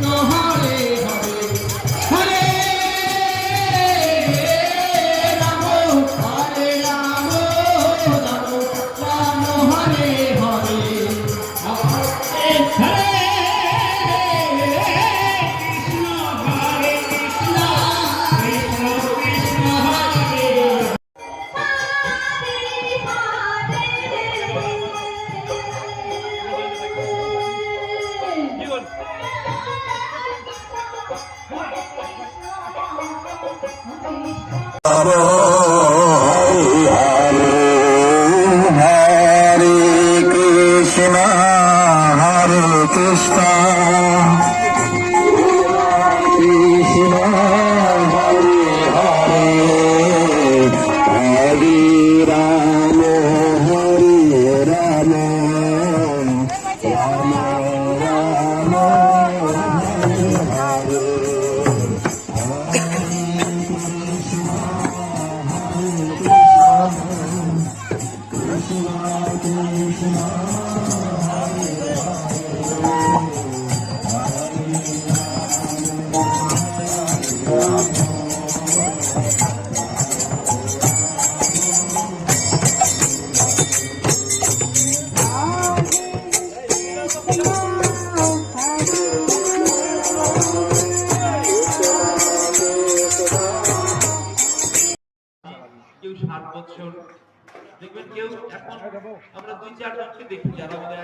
no Oh.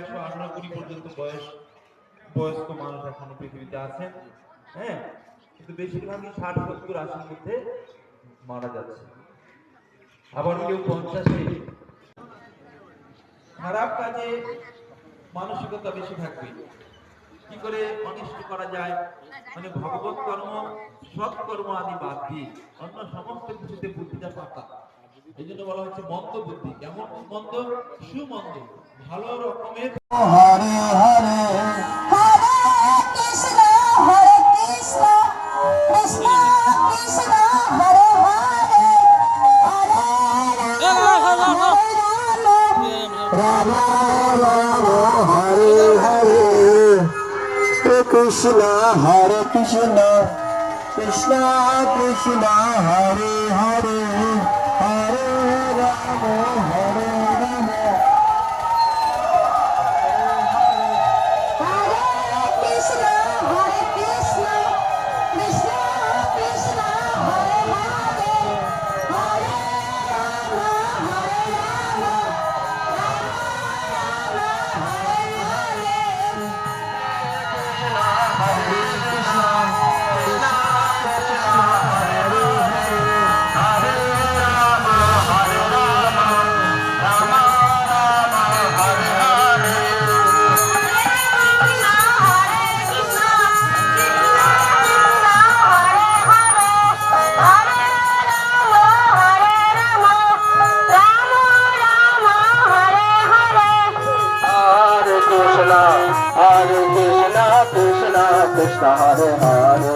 একশো আঠারো কুড়ি পর্যন্ত বয়স, বয়স্ক মানুষ এখনও পৃথিবীতে আছেন হ্যাঁ? কিন্তু বেশিরভাগই ষাট, সত্তর, আশির মধ্যে মারা যাচ্ছে। আবার কেউ পঞ্চাশে খারাপ কাজে মানসিকতা বেশি থাকবে। কি করে অনিষ্ট করা যায়? মানে ভগবত কর্ম সৎ কর্ম আদি বাদ দিয়ে অন্য সমস্ত কিছুতে বুদ্ধিটা পাতা এই জন্য বলা হচ্ছে মন্দ বুদ্ধি কেমন? মন্দ? সুমন্দ। ভালো রকমের হরে হরে হরে কৃষ্ণ হরে কৃষ্ণ কৃষ্ণ কৃষ্ণ হরে হরে হরে Krishna Krishna,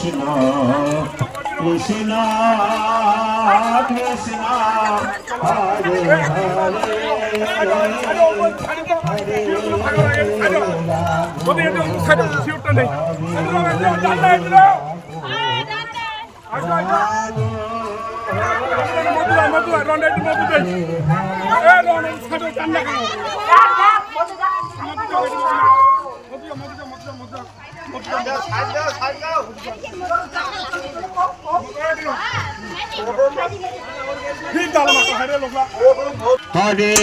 কৃষ্ণ কৃষ্ণ কৃষ্ণ, হরে হরে মধুরা মধুরা রন্ডা একটু মধু দেই এ রন্ডা জানলা কেন মধুরা মধুরা মধুরা মধুরা হরে